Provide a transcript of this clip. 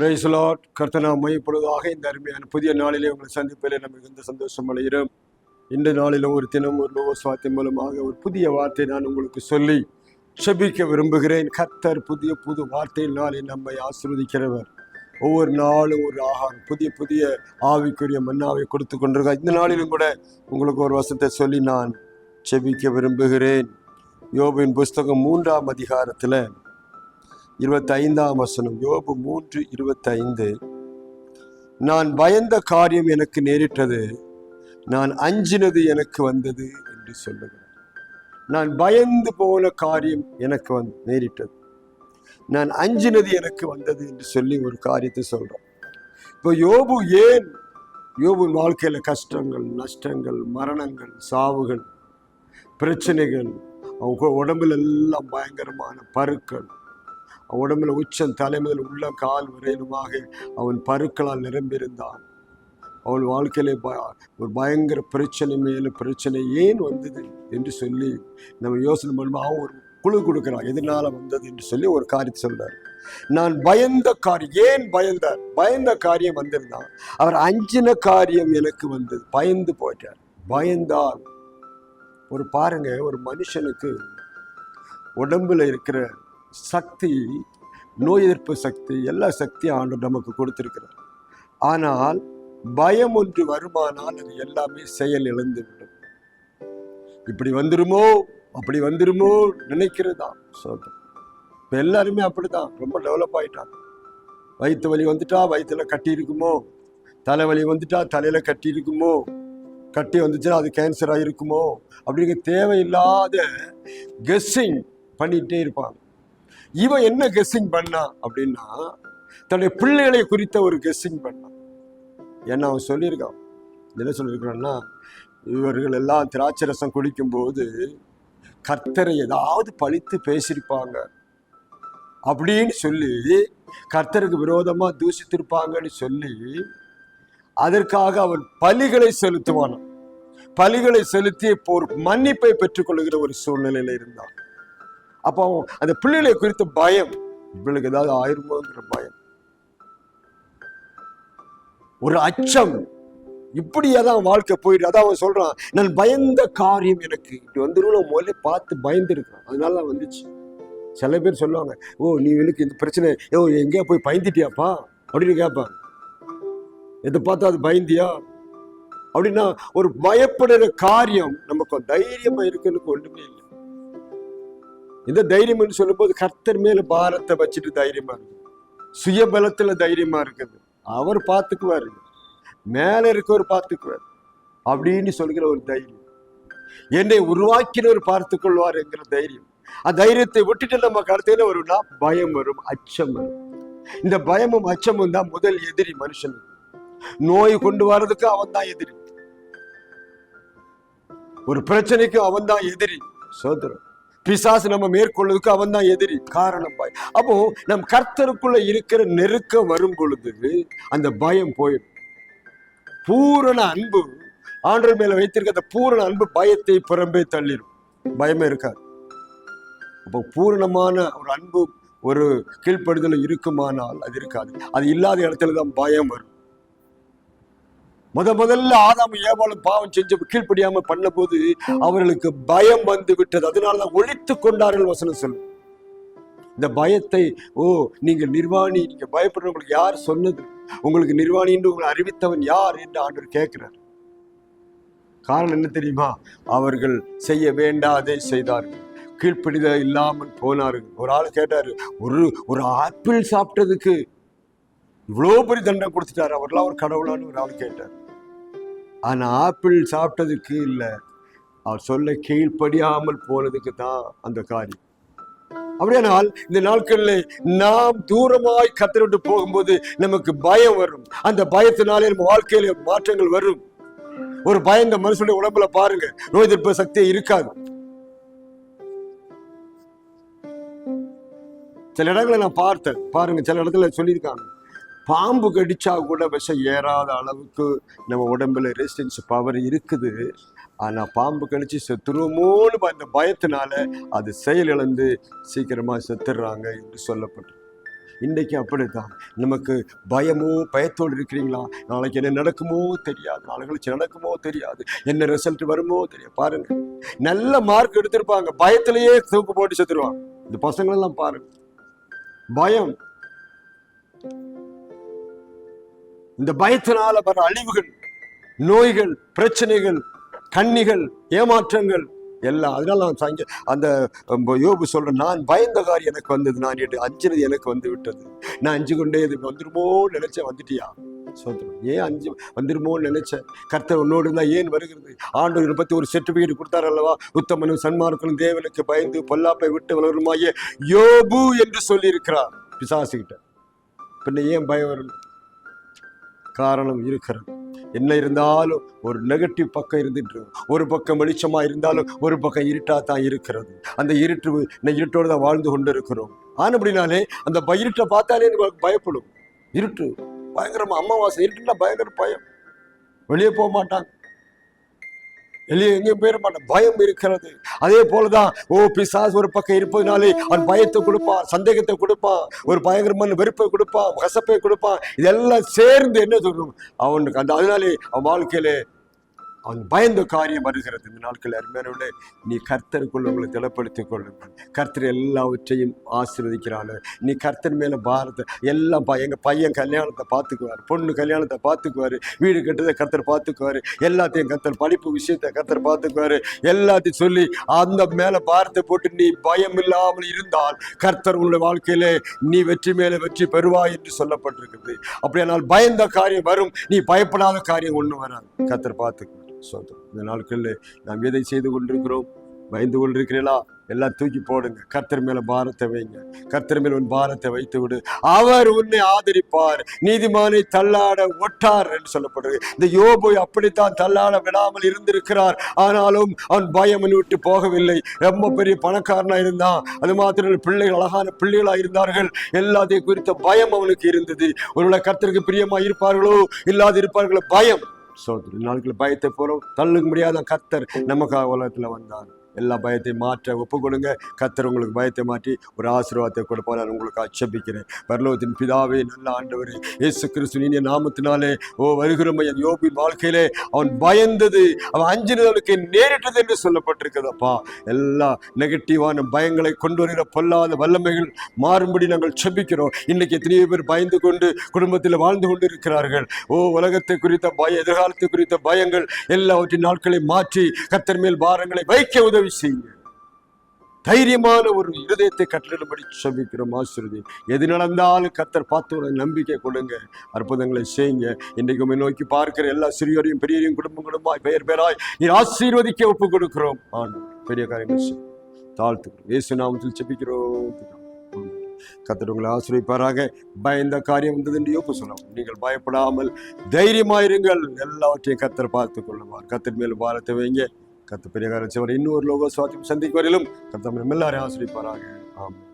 பிரைஸ்லாட் கர்த்தனா மையப்படுவதாக இந்த அருமையான புதிய நாளிலே உங்களை சந்திப்பிலே நம்ம மிகுந்த சந்தோஷம் அடைகிறோம். இந்த நாளிலும் ஒரு தினம் ஒரு லோகஸ்வாத்தியம் மூலமாக ஒரு புதிய வார்த்தை நான் உங்களுக்கு சொல்லி செபிக்க விரும்புகிறேன். கர்த்தர் புதிய புது வார்த்தையினாலே நம்மை ஆசீர்வதிக்கிறவர். ஒவ்வொரு நாளும் ஒரு ஆகாரம் புதிய புதிய ஆவிக்குரிய மன்னாவை கொடுத்து கொண்டிருக்கார் இந்த நாளிலும் கூட உங்களுக்கு ஒரு வசத்தை சொல்லி நான் செபிக்க விரும்புகிறேன். யோபின் புஸ்தகம் மூன்றாம் அதிகாரத்தில் இருபத்தைந்தாம் வசனம் யோபு மூன்று இருபத்தைந்து. நான் பயந்த காரியம் எனக்கு நேரிட்டது நான் அஞ்சினது எனக்கு வந்தது என்று சொல்லுகிறேன் நான் பயந்து போன காரியம் எனக்கு வந்து நேரிட்டது நான் அஞ்சினது எனக்கு வந்தது என்று சொல்லி ஒரு காரியத்தை சொல்கிறோம் இப்போ யோபு ஏன் யோபு வாழ்க்கையில் கஷ்டங்கள் நஷ்டங்கள் மரணங்கள் சாவுகள் பிரச்சனைகள் அவங்க உடம்புல எல்லாம் பயங்கரமான பருக்கள் உடம்புல உச்சம் தலைமுதல் உள்ள கால் வரையிலுமாக அவன் பருக்களால் நிரம்பியிருந்தான். அவள் வாழ்க்கையில ப ஒரு பயங்கர பிரச்சனை மேல பிரச்சனை ஏன் வந்தது என்று சொல்லி நம்ம யோசனை பண்ணும்போது அவன் ஒரு குழு கொடுக்குறான். எதனால வந்தது என்று சொல்லி ஒரு காரியத்தை சொல்றார். நான் பயந்த காரியம் ஏன் பயந்தார்? பயந்த காரியம் வந்திருந்தான். அவர் அஞ்சின காரியம் எனக்கு வந்தது. பயந்து போயிட்டார். பயந்தால் ஒரு பாருங்க ஒரு மனுஷனுக்கு உடம்புல இருக்கிற சக்தி நோய் எதிர்ப்பு சக்தி எல்லா சக்தியும் ஆண்டு நமக்கு கொடுத்திருக்கிறார். ஆனால் பயம் ஒன்று வருமானால் அது எல்லாமே செயல் இழந்து விடும். இப்படி வந்துருமோ? அப்படி வந்துருமோ? நினைக்கிறதா? சொல்றேன் இப்போ எல்லாருமே அப்படிதான் ரொம்ப டெவலப் ஆயிட்டாங்க. வயிற்று வலி வந்துட்டா வயிற்றுல கட்டி இருக்குமோ? தலைவலி வந்துட்டா தலையில கட்டி இருக்குமோ? கட்டி வந்துச்சுன்னா அது கேன்சராக இருக்குமோ அப்படிங்கிற தேவையில்லாத கெஸ்ஸிங் பண்ணிகிட்டே இருப்பாங்க. இவன் என்ன கெஸ்ஸிங் பண்ணா அப்படின்னா தன்னுடைய பிள்ளைகளை குறித்த ஒரு கெஸ்ஸிங் பண்ணான் ஏன்னா அவன் சொல்லியிருக்கான். என்ன சொல்லியிருக்கான்னா இவர்கள் எல்லாம் திராட்சை ரசம் குடிக்கும்போது கர்த்தரை ஏதாவது பழித்து பேசியிருப்பாங்க. அப்படின்னு சொல்லி கர்த்தருக்கு விரோதமாக தூசித்திருப்பாங்கன்னு சொல்லி அதற்காக அவன் பலிகளை செலுத்துவான் பலிகளை செலுத்தி இப்போ ஒரு மன்னிப்பை பெற்றுக்கொள்கிற ஒரு சூழ்நிலையில இருந்தான். அப்போ அவன் அந்த பிள்ளைகளை குறித்த பயம். இவளுக்கு ஏதாவது ஆயிருமோங்கிற பயம். ஒரு அச்சம். இப்படியே தான் வாழ்க்கை போயிட்டு அதான் அவன் சொல்றான் நான் பயந்த காரியம் எனக்கு. இப்படி வந்துடும் முதல்ல பார்த்து பயந்து அதனால தான் வந்துச்சு. சில பேர் சொல்லுவாங்க ஓ நீ எனக்கு இந்த பிரச்சனை ஓ எங்கேயா போய் பயந்துட்டியாப்பா? அப்படின்னு கேட்பாங்க. எதை பார்த்தா அது பயந்தியா? அப்படின்னா ஒரு பயப்படுற காரியம் நமக்கு தைரியமா இருக்குன்னு ஒன்றுமே இல்லை. இந்த தைரியம்னு சொல்லும்போது கர்த்தர் மேல பாரத்தை வச்சுட்டு தைரியமா இருக்கு. சுயபலத்துல தைரியமா இருக்குது. அவர் பார்த்துக்குவாரு. மேல இருக்கவர் பார்த்துக்குவார். அப்படின்னு சொல்கிற ஒரு தைரியம். என்னை உருவாக்கினவர் பார்த்து கொள்வார் என்கிற தைரியம். அந்த தைரியத்தை விட்டுட்டு நம்ம கடத்தையில வரும்னா பயம் வரும் அச்சம் வரும். இந்த பயமும் அச்சமும் தான் முதல் எதிரி மனுஷனுக்கு நோய் கொண்டு வர்றதுக்கு அவன் தான் எதிரி. ஒரு பிரச்சனைக்கு அவன் தான் எதிரி. சோதரம் பிசாசு நம்ம மேற்கொள்வதுக்கு அவன் தான் எதிரி. காரணம் பாய். அப்போ நம் கர்த்தருக்குள்ள இருக்கிற நெருக்கம் வரும் பொழுது அந்த பயம் போயிடும். பூரண அன்பு ஆண்டவர் மேல வைத்திருக்க அந்த பூரண அன்பு பயத்தை புறம்பே தள்ளிடும். பயமே இருக்காது. அப்போ பூரணமான ஒரு அன்பு ஒரு கீழ்ப்படுதல் இருக்குமானால் அது இருக்காது. அது இல்லாத இடத்துல தான் பயம் வரும். முத முதல்ல ஆதாம் ஏவாளும் பாவம் செஞ்சு கீழ்ப்படியாம பண்ண போது அவர்களுக்கு பயம் வந்து விட்டது. அதனாலதான் ஒழித்து கொண்டார்கள் வசனம் சொல்லு இந்த பயத்தை ஓ நீங்க நிர்வாணி நீங்க பயப்படுறவங்களுக்கு யார் சொன்னது? உங்களுக்கு நிர்வாணி என்று உங்களை அறிவித்தவன் யார் என்று ஆண்டவர் கேட்கிறார். காரணம் என்ன தெரியுமா? அவர்கள் செய்ய வேண்டாதே செய்தார்கள். கீழ்ப்பிடித இல்லாமல் போனார்கள். ஒரு ஆள் கேட்டாரு ஒரு ஒரு ஆப்பிள் சாப்பிட்டதுக்கு இவ்வளோ பெரிய தண்டனை கொடுத்துட்டாரு. அவர்லாம் ஒரு கடவுளான்னு ஒரு ஆள் கேட்டார். ஆனால் ஆப்பிள் சாப்பிட்டதுக்கு இல்லை. அவர் சொல்ல கீழ்ப்படியாமல் போனதுக்கு தான் அந்த காரியம். அப்படியானால் இந்த நாட்களில் நாம் தூரமாய் கத்தரை விட்டு போகும்போது நமக்கு பயம் வரும். அந்த பயத்தினாலே நம்ம வாழ்க்கையில மாற்றங்கள் வரும். ஒரு பயந்த மனுஷனுடைய உடம்புல பாருங்க. நோய் எதிர்ப்பு சக்தியே இருக்காது. சில இடங்களை நான் பார்த்தேன். பாருங்க சில இடத்துல சொல்லியிருக்காங்க. பாம்பு கடிச்சா கூட விஷம் ஏறாத அளவுக்கு நம்ம உடம்புல ரெசிஸ்டன்ஸ் பவர் இருக்குது. ஆனால் பாம்பு கழிச்சு செத்துருவோமோன்னு அந்த பயத்தினால அது செயலிழந்து சீக்கிரமாக செத்துடுறாங்க என்று சொல்லப்பட்டு இன்றைக்கி அப்படித்தான். நமக்கு பயமோ பயத்தோடு இருக்கிறீங்களா? நாளைக்கு என்ன நடக்குமோ தெரியாது. நாளை கழிச்சு நடக்குமோ தெரியாது. என்ன ரிசல்ட் வருமோ தெரியாது. பாருங்க. நல்ல மார்க் எடுத்திருப்பாங்க. பயத்திலேயே தூக்கு போட்டு செத்துருவாங்க. இந்த பசங்களெல்லாம் பாருங்க. பயம். இந்த பயத்தினால வர அழிவுகள் நோய்கள் பிரச்சனைகள் கண்ணிகள் ஏமாற்றங்கள் எல்லாம். அதனால நான் சங்க அந்த யோபு சொல்றேன் நான் பயந்த காரியம் எனக்கு வந்தது நான் என்று அஞ்சினது எனக்கு வந்து விட்டது. நான் அஞ்சு கொண்டே இது வந்துருமோ நினைச்சேன் வந்துட்டியா? சோத்திரம் ஏன் அஞ்சு வந்துருமோன்னு நினைச்சேன்? கர்த்தர் உன்னோடு இருந்தா ஏன் வருகிறது? ஆண்டு பத்தி ஒரு சர்டிபிகேட் கொடுத்தார் அல்லவா? உத்தமனும் சன்மார்க்கனும் தேவனுக்கு பயந்து பொல்லாப்பை விட்டு வளருமாயே யோபு என்று சொல்லியிருக்கிறார். பிசாசுகிட்ட. பின்ன ஏன் பயம் வரணும் காரணம் இருக்கிறது. என்ன இருந்தாலும் ஒரு நெகட்டிவ் பக்கம் இருந்துட்டு ஒரு பக்கம் வெளிச்சமாக இருந்தாலும் ஒரு பக்கம் இருட்டாக தான் இருக்கிறது. அந்த இருட்டு இந்த இருட்டோடு தான் வாழ்ந்து கொண்டு இருக்கிறோம் ஆனப்படினாலே அந்த இருட்டை பார்த்தாலே நமக்கு பயப்படும். இருட்டு பயங்கரமாக அமாவாசை இருட்டுன்னா பயங்கர பயம். வெளியே போக மாட்டாங்க. வெளியே எங்கேயும் போயிட மாட்டேன். பயம் இருக்கிறது. அதே போலதான் ஓ பிசாஸ் ஒரு பக்கம் இருப்பதுனாலே அவன் பயத்தை கொடுப்பான் சந்தேகத்தை கொடுப்பான் ஒரு பயங்கரமான வெறுப்பை கொடுப்பான் கசப்பை கொடுப்பான். இதெல்லாம் சேர்ந்து என்ன சொல்லணும் அவனுக்கு அந்த அதனாலே அவன் வாழ்க்கையில அவன் பயந்த காரியம் வருகிறது. இந்த நாட்கள் அருமையான நீ கர்த்தருக்குள்ள உங்களை திலப்படுத்திக் கொள்ளுங்கள். கர்த்தர் எல்லாவற்றையும் ஆசீர்வதிக்கிறாள் நீ கர்த்தர் மேலே பாரத்தை எல்லாம் பா- எங்கள் பையன் கல்யாணத்தை பார்த்துக்குவார் பொண்ணு கல்யாணத்தை பார்த்துக்குவாரு வீடு கட்டுறதை கர்த்தர் பார்த்துக்குவாரு எல்லாத்தையும் கர்த்தர் படிப்பு விஷயத்தை கர்த்தர் பார்த்துக்குவாரு எல்லாத்தையும் சொல்லி அந்த மேலே பாரத்தை போட்டு நீ பயம் இல்லாமல் இருந்தால் கர்த்தர் உங்களுடைய வாழ்க்கையிலே நீ வெற்றி மேலே வெற்றி பெறுவாய் என்று சொல்லப்பட்டிருக்கிறது. அப்படியானால் பயந்த காரியம் வரும் நீ பயப்படாத காரியம் ஒன்றும் வராது. கர்த்தர் பார்த்துக்குவார். சோதரம் இந்த நாட்களில் நாம் எதை செய்து கொண்டிருக்கிறோம்? பயந்து கொண்டிருக்கிறீங்களா எல்லாம் தூக்கி போடுங்க. கர்த்தர் மேல பாரத்தை வைங்க. கர்த்தர் மேல உன் பாரத்தை வைத்து விடு அவர் உன்னை ஆதரிப்பார். நீதிமானை தள்ளாட ஒட்டார் என்று சொல்லப்படுது. இந்த யோபு அப்படித்தான் தள்ளாட விடாமல் இருந்திருக்கிறார். ஆனாலும் அவன் பயம் விட்டு போகவில்லை. ரொம்ப பெரிய பணக்காரனா இருந்தான். அது மாத்திரம் பிள்ளைகள் அழகான பிள்ளைகளா இருந்தார்கள். எல்லாத்தையும் குறித்த பயம் அவனுக்கு இருந்தது. ஒருவேளை கர்த்தருக்கு பிரியமா இருப்பார்களோ? இல்லாது இருப்பார்களோ பயம். சோதரி நாட்கள் பயத்தை போறோம். தள்ளுக்க முடியாத கத்தர் நமக்காக உலகத்துல வந்தார். எல்லா பயத்தையும் மாற்ற ஒப்பு கொடுங்க. கத்தர் உங்களுக்கு பயத்தை மாற்றி ஒரு ஆசீர்வாதத்தை கொடுப்பார். நான் உங்களுக்கு அச்சபிக்கிறேன். பரலோகத்தின் பிதாவே நல்ல ஆண்டவர் இயேசு கிறிஸ்து இனிய நாமத்தினாலே ஓ வருகிறோம் என் யோபின் வாழ்க்கையிலே. அவன் பயந்தது அவன் அஞ்சினவனுக்கு நேரிட்டது என்று சொல்லப்பட்டிருக்கிறதப்பா. எல்லா நெகட்டிவான பயங்களை கொண்டு வருகிற பொல்லாத வல்லமைகள் மாறும்படி நாங்கள் செபிக்கிறோம். இன்னைக்கு எத்தனையோ பேர் பயந்து கொண்டு குடும்பத்தில் வாழ்ந்து கொண்டு இருக்கிறார்கள் ஓ உலகத்தை குறித்த பய எதிர்காலத்தை குறித்த பயங்கள் எல்லாவற்றின் நாட்களை மாற்றி கத்தர் மேல் பாரங்களை வைக்க உதவி செய்யுங்க தைரியமான ஒரு இருதயத்தை கட்டளிடும்படி சபிக்கிறோம் ஆசிரியர். எது நடந்தாலும் கத்தர் பார்த்து ஒரு நம்பிக்கை கொடுங்க. அற்புதங்களை செய்யுங்க. இன்றைக்கு உண்மை நோக்கி பார்க்கிற எல்லா சிறியோரையும் பெரியரையும் குடும்பம் பெயர் பெயராய் நீ ஆசீர்வதிக்க ஒப்பு கொடுக்கிறோம் ஆண்டு பெரிய காரியங்கள் செய்யும் தாழ்த்துக்கிறோம். இயேசு நாமத்தில் செபிக்கிறோம் கத்தர் உங்களை ஆசிரியப்பாராக பயந்த காரியம் வந்தது என்று யோப்பு சொல்லலாம் நீங்கள் பயப்படாமல் தைரியமாயிருங்கள் எல்லாவற்றையும் கத்தர் பார்த்துக் கொள்ளுவார் கத்தர் மேல் பாரத்தை வைங்க கத்த பெரிய காரியம் இன்னொரு லோக சுவாத்தியம் சந்திக்கு வரையிலும் கத்தம் நம்ம எல்லாரையும் ஆசிரியப்பாராக. ஆமாம்